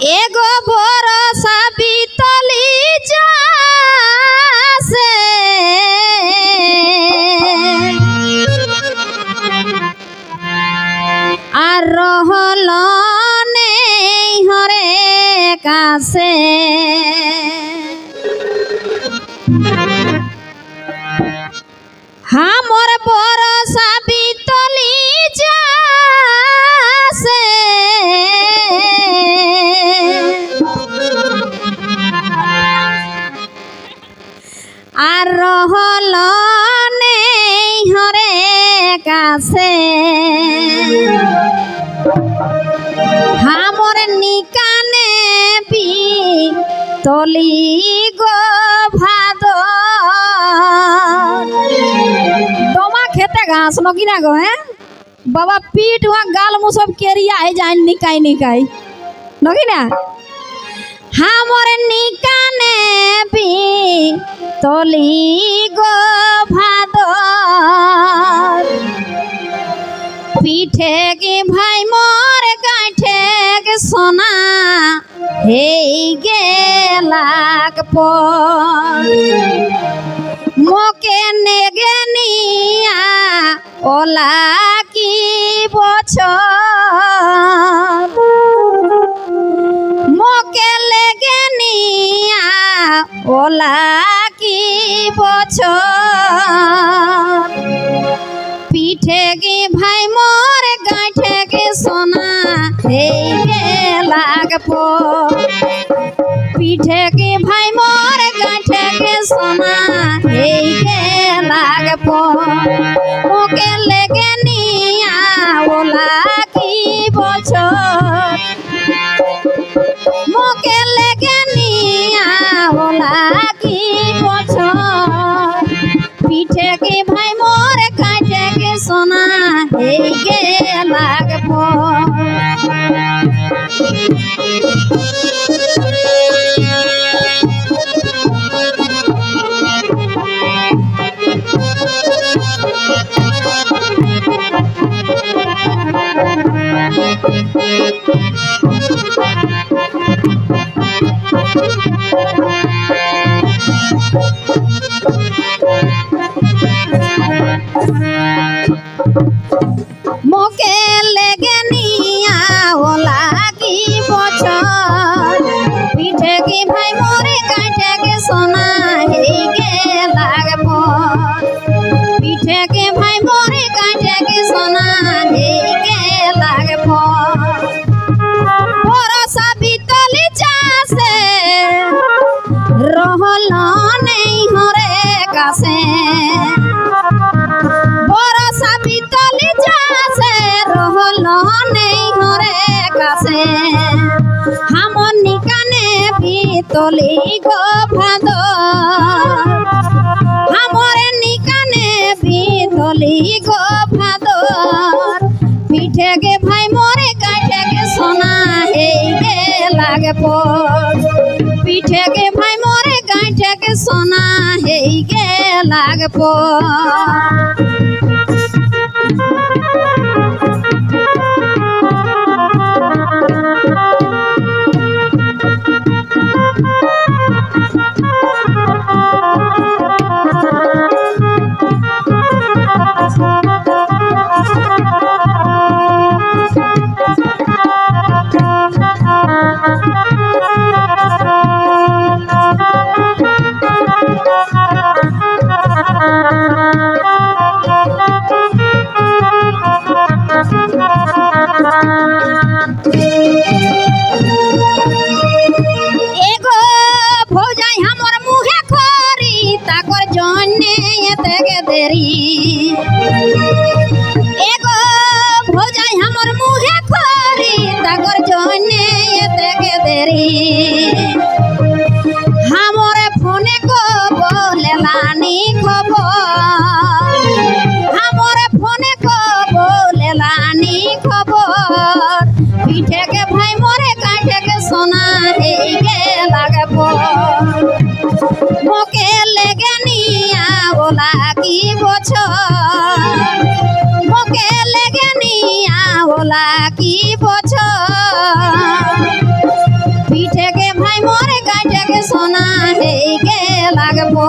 এগো বরসা বিতলি যাসে। আর রহল নেই হরে কাছে। হল নেই হরে কাছে। হামর নিকানে পি তলি গো ভাদ তোমা খেতে ঘাস নকি না গো হ্যাঁ? বাবা পিঠ ওয়া গাল মুসব কেরিয়া আই যাই নিকাই। নিকাই নকি না হামর নিকানে পি তলি গো ভাদ পিঠে গে ভাই মোর কাঠে গে সোনা, হেই গেলাক পর। মোকে নেগে নিয়া, ওলা কি বছর? লাগব। পিঠে গে ভাই মোর গাঁঠে গে সোনা? এই গে লাগব? মোকে লেগে নিয়া ওলা কি বছর? মোকে লেগে নিয়া ওলা কি মোকে কাছে বরসা বিতলি যাছে রহল নেই হরে কাছে। হামন নিকানে বিতলি গো ভাদ হামর নিকানে বিতলি গো ভাদ পিঠে গে ভাই মোরে কাঠে গে সোনা, এই গে লাগে পিঠে গে ভাই মোরে গে সোনা হেই গে লাগে বছর? ভোকে লেগে নিয়া ওলা কি বছর? পিঠে গে ভাই মোরে কাটে গে সোনা হে গে লাগবো।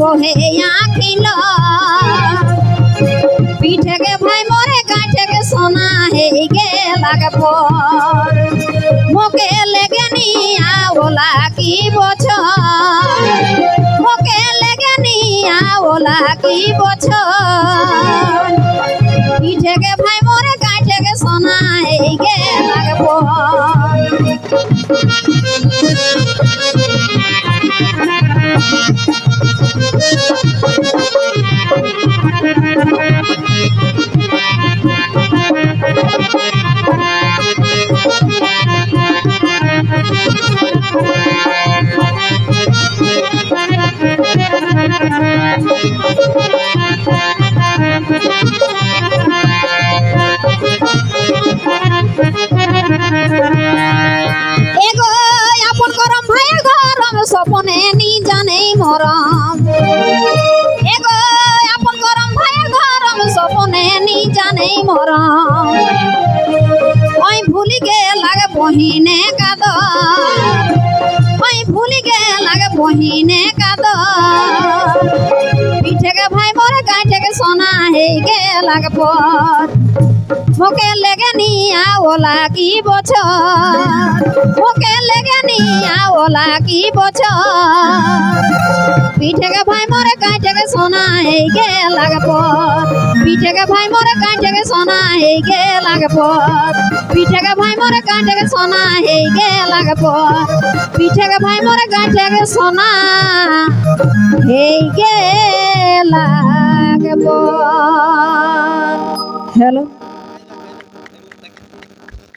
পোহে আঁকিল। পিঠে গে ভাই মরে, কাঠে গে সোনা হে গে লাগে পর মোকে লেগে নিয়া ওলা কি বছর? মোকে লেগে নিয়া ওলা এগো, আপন করম ভাই গরম সপনে নি জানে মরম। এগো, আপন করম ভাই গরম সপনে নি জানে মরম। ওই ভুলি গে লাগে বহিনে কাদ ওই ভুলি গে লাগে বহিনে কাদ হে গে লাগে পর মোকে লেগে নিয়া ওলা কি বছর? মোকে লেগে নিয়া ওলা কি বছর? পিঠেকে ভাই মরে কাঁঠেকে সোনা এই গে লাগে পর পিঠেকে ভাই মরে কাঁঠেকে সোনা এই গে লাগে পর পিঠেকে ভাই মরে কাঁঠেকে সোনা এই গে লাগে পর পিঠেকে ভাই মরে কাঁঠেকে সোনা পর হ্যালো